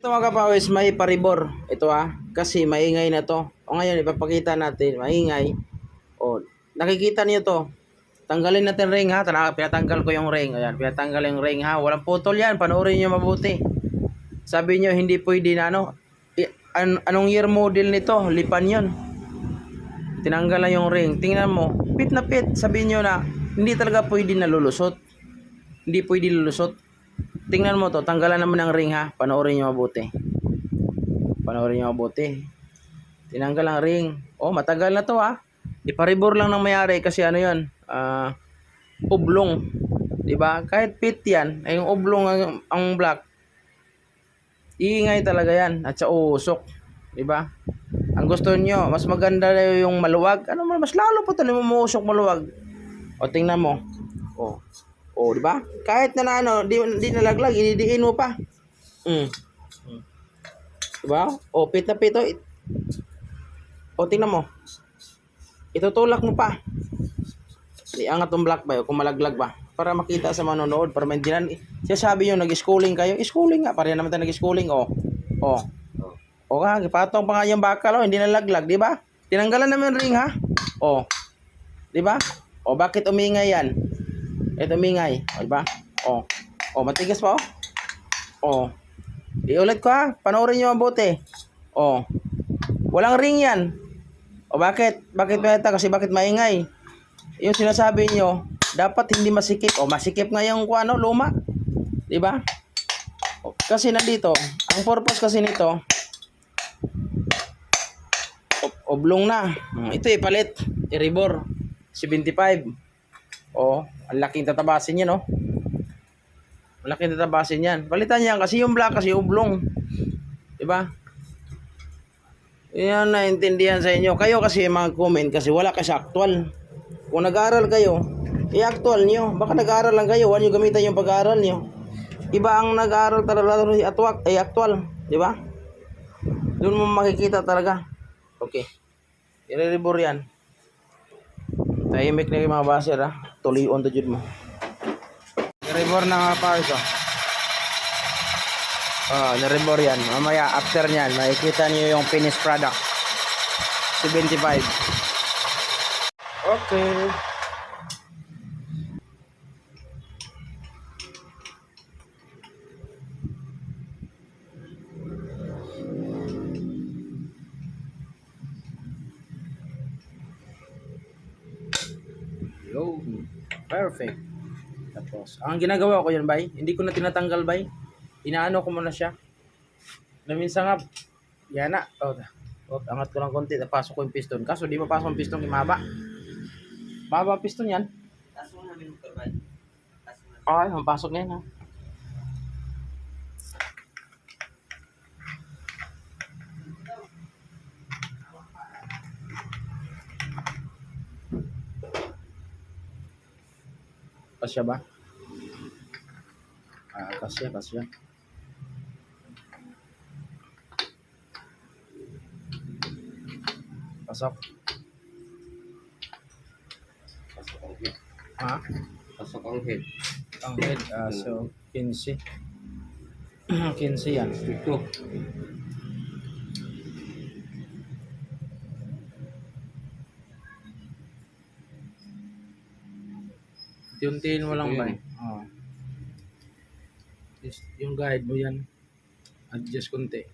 Ito mga kapawis, may paribor. Ito ah, kasi maingay na to. O ngayon, ipapakita natin, maingay. O, nakikita niyo to. Tanggalin natin ring ha. Tara, pinatanggal ko yung ring. Ayan, pinatanggal yung ring ha. Walang putol yan. Panoorin niyo mabuti. Sabi niyo, hindi pwede na ano. An- anong year model nito? Lipan yun. Tinanggal na yung ring. Tingnan mo, pit na pit. Sabi niyo na, hindi talaga pwede na lulusot. Hindi pwede lulusot. Tingnan mo to, tanggalan naman ng ring ha. Panoorin niyo mabuti. Panoorin niyo mabuti. Tinanggal ang ring. Oh, matagal na to ha. Iparibor lang ng mayari kasi ano 'yon? Ah, oblong. 'Di ba? Kahit pit 'yan, ay yung oblong ang, ang black. Iingay talaga 'yan at sa usok, 'di ba? Ang gusto niyo, mas maganda na yung maluwag. Ano mas lalo pa tali mo mausok maluwag. O tingnan mo. Oh. Oh, di ba? Kahit na, na ano, di, di nalaglag, ididiin mo pa. Mm. Di ba? Oh, pit na pito. It- O, tingnan mo. Itutulak mo pa. Iangat tong black ba yun, kung malaglag ba. Para makita sa manonood, para maintindihan. Siya sabi nyo, nag-schooling kayo. Schooling nga, pareha naman tayo nag-schooling. O, o. O nga, patong pa nga yung bakal, o, hindi nalaglag, di ba? Tinanggalan naman ring, ha? O. Di ba? O, bakit umingay yan? Ito umingay, o, di ba? O. O, matigas pa, o. O. Iulit ko, ha? Panoorin nyo mabuti. O. Walang ring yan. O bakit? Bakit beta? Kasi bakit maingay? Yung sinasabi nyo, dapat hindi masikip. O masikip nga yung ano, luma. Di ba? O, Kasi nandito, ang purpose kasi nito, oblong na. Hmm, Ito ipalit. I-rebor. 75. O, ang laking tatabasin niya, no? Malaking tatabasin yan. Palitan yan kasi yung black kasi oblong. Di ba? Yan naintindihan sa inyo. Kayo kasi mag-comment kasi wala kasi actual. Kung nag-aaral kayo, i-actual nyo. Baka nag-aaral lang kayo, huwag nyo gamitan yung pag-aaral nyo. Iba ang nag-aaral talaga ay atwak, ay actual. Di ba? Doon mo makikita talaga. Okay. I-rebor yan. Tahimik na mga baser ha. Tuloy on the jud mo. I-rebor na nga pa ito. Oh, na-rebor yan. Mamaya, after nyan, makikita niyo yung finished product. 75. Okay. Yo. Perfect. Tapos, ang ginagawa ko yan, bay, hindi ko na tinatanggal, bay. Inaano ko muna siya. Na minsan nga, yan na. Oh, oh, angat ko lang konti, napasok ko yung piston. Kaso di mapasok yung piston, imaba. Maba ang piston yan. Ay, mapasok na yan, ha. Kasya ba? Ah, kasya, kasya. Pasok. Pasok ang head. Ha? Pasok ang head. Ang head, ah, so, 15. 15 yan. Ito. Untiin mo lang ba? yun. Oo. Is- Yung guide mo yan. Adjust konti.